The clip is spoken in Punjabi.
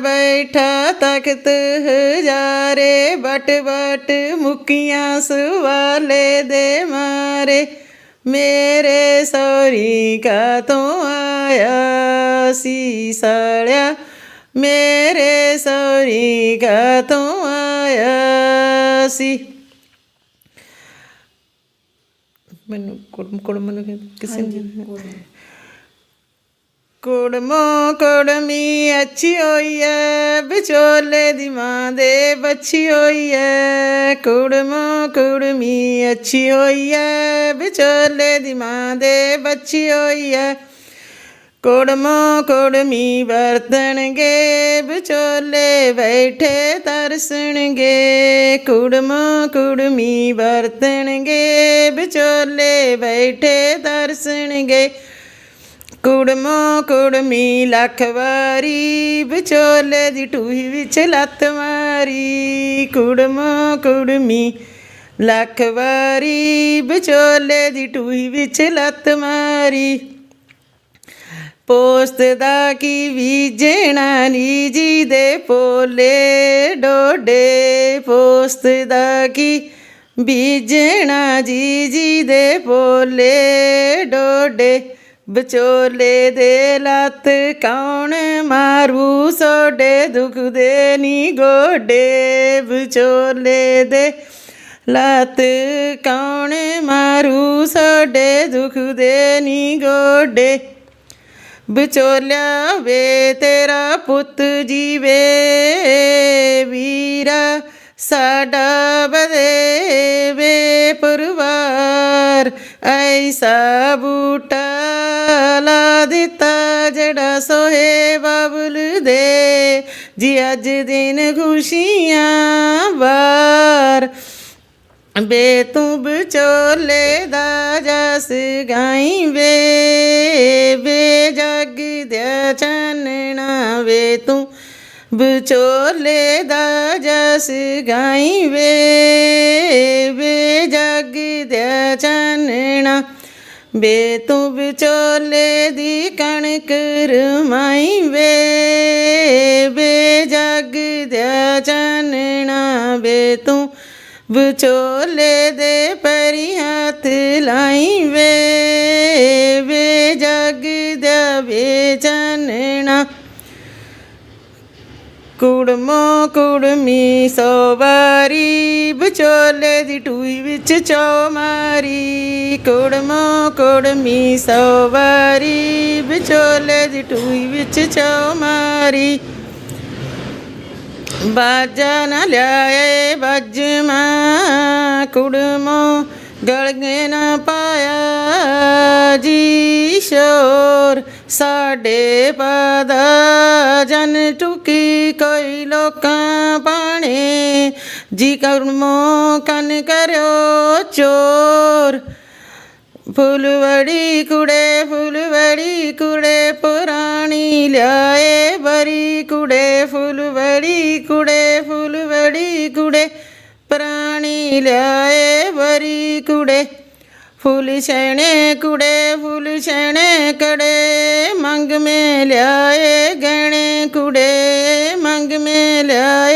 ਬੈਠਾ ਤਖਤ ਹਜ਼ਾਰੇ ਬਟ ਬਟ ਮੁਕੀਆਂ ਸਵਾਲੇ ਦੇ ਮਾਰੇ। ਮੇਰੇ ਸੌਰੀ ਕਾ ਤੋਂ ਆਇਆ ਸੀ ਸਾਲਿਆ? ਮੇਰੇ ਸੌਰੀ ਕਾ ਤੋਂ ਆਇਆ ਸੀ? ਮੈਨੂੰ ਕੁੜਮ ਕੁੜਮ ਨੂੰ ਕਿਸੇ ਨੇ ਕੁੜਮੋ ਕੁੜਮੀ ਅੱਛੀ ਹੋਈ ਐ ਵਿਚੋਲੇ ਦੀ ਮਾਂ ਦੇ ਬੱਚੀ ਹੋਈ ਐ। ਕੁੜਮੋ ਕੁੜਮੀ ਅੱਛੀ ਹੋਈ ਐ ਵਿਚੋਲੇ ਦੀ ਮਾਂ ਦੇ ਬੱਚੀ ਹੋਈ ਐ। ਕੁੜਮੋ ਕੁੜਮੀ ਵਰਤਣਗੇ ਵਿਚੋਲੇ ਬੈਠੇ ਤਰਸਣਗੇ। ਕੁੜਮੋ ਕੁੜਮੀ ਵਰਤਣਗੇ ਵਿਚੋਲੇ ਬੈਠੇ ਤਰਸਣਗੇ। ਕੁੜਮੋ ਕੁੜਮੀ ਲੱਖ ਵਾਰੀ, ਵਿਚੋਲੇ ਦੀ ਟੂਹੀ ਵਿੱਚ ਲੱਤ ਮਾਰੀ। ਕੁੜਮੋ ਕੁੜਮੀ ਲੱਖ ਵਾਰੀ, ਵਿਚੋਲੇ ਦੀ ਟੂਹੀ ਵਿੱਚ ਲੱਤ ਮਾਰੀ। ਪੋਸਤ ਦਾ ਕੀ ਬੀਜਣਾ ਨੀ ਜੀ ਦੇ ਪੋਲੇ ਡੋਡੇ? ਪੋਸਤ ਦਾ ਕੀ ਬੀਜਣਾ ਜੀ ਜੀ ਦੇ ਪੋਲੇ ਡੋਡੇ? ਵਿਚੋਲੇ ਦੇ ਲੱਤ ਕੌਣ ਮਾਰੂ? ਸੋਡੇ ਦੁਖਦੇ ਨੀ ਗੋਡੇ। ਵਿਚੋਲੇ ਦੇ ਲੱਤ ਕੌਣ ਮਾਰੂ? ਸੋਡੇ ਦੁਖਦੇ ਨੀ ਗੋਡੇ। ਵਿਚੋਲਿਆ ਵੇ ਤੇਰਾ ਪੁੱਤ ਜੀਵੇ। ਵੀਰਾ ਸਾਡਾ ਬਦੇ ਵੇ ਪਰਿਵਾਰ, ਐਸਾ ਬੂਟਾ ਲਾ ਦਿੱਤਾ ਜਿਹੜਾ ਸੋਹੇ ਬਬਲ ਦੇ। ਜੀ ਅੱਜ ਦਿਨ ਖੁਸ਼ੀਆਂ ਵਾਰ। ਬੇ ਤੂੰ ਬਚੋਲੇ ਦਾ ਜਸ ਗਾਈ ਵੇ ਬੇ ਜਗ ਦੇ ਚਾਨਣਾ ਵੇ। ਤੂੰ ਬਚੋਲੇ ਦਾ ਜਸ ਗਾਈ ਵੇ ਵੇ ਜਗ ਦੇ ਚਾਨਣਾ ਬੇ ਤੂੰ ਵਿਚੋਲੇ ਦੀ ਕਣਕ ਰਮਾਈ ਵੇ ਬੇ ਜਗ ਦੇ ਚਾਨਣਾ ਵੇ ਤੂੰ ਵਿਚੋਲੇ ਦੇ ਪਰੀ ਹੱਥ ਲਾਈ ਵੇ ਵੇ ਜਗ ਦਾ ਵੇ ਚਾਨਣਾ ਕੁੜਮੋ ਕੁੜਮੀ ਸੋ ਵਾਰੀ ਵਿਚੋਲੇ ਦੀ ਟੂਈ ਵਿੱਚ ਚੋ ਮਾਰੀ। ਕੁੜਮੋ ਕੁੜਮੀ ਸੋ ਵਾਰੀ ਵਿਚੋਲੇ ਦੀ ਟੂਈ ਵਿੱਚ ਚੋ ਮਾਰੀ। ਬਾਜਾ ਨਾ ਲਿਆਏ ਬੱਜਮਾ, ਕੁੜਮੋ ਗਲਗੇ ਨਾ ਪਾਇਆ ਜੀ ਸ਼ੋਰ। ਸਾਡੇ ਪਦਾ ਜਨ ਟੁਕੀ ਕੋਈ ਲੋਕਾਂ ਪਾਣੇ। ਜੀ ਕਰਮੋ ਕਨ ਕਰਿਓ ਚੋਰ। ਫੁਲਵੜੀ ਕੁੜੇ ਫੁਲਵੜੀ ਕੁੜੇ, ਪੁਰਾਣੀ ਲਿਆਏ ਬਰੀ ਕੁੜੇ ਫੁਲਵੜੀ ਕੁੜੇ ਫੁਲਵੜੀ ਕੁੜੇ, ਪੁਰਾਣੀ ਲਿਆਏ ਬਰੀ ਕੁੜੇ। ਫੁੱਲ ਛੈਣੇ ਕੁੜੇ ਫੁੱਲ ਛੈਣੇ ਕੜੇ ਮੰਗ ਮੇ ਲਿਆਏ ਗਹਿਣੇ ਕੁੜੇ ਮੰਗ ਮੇ ਲਿਆਏ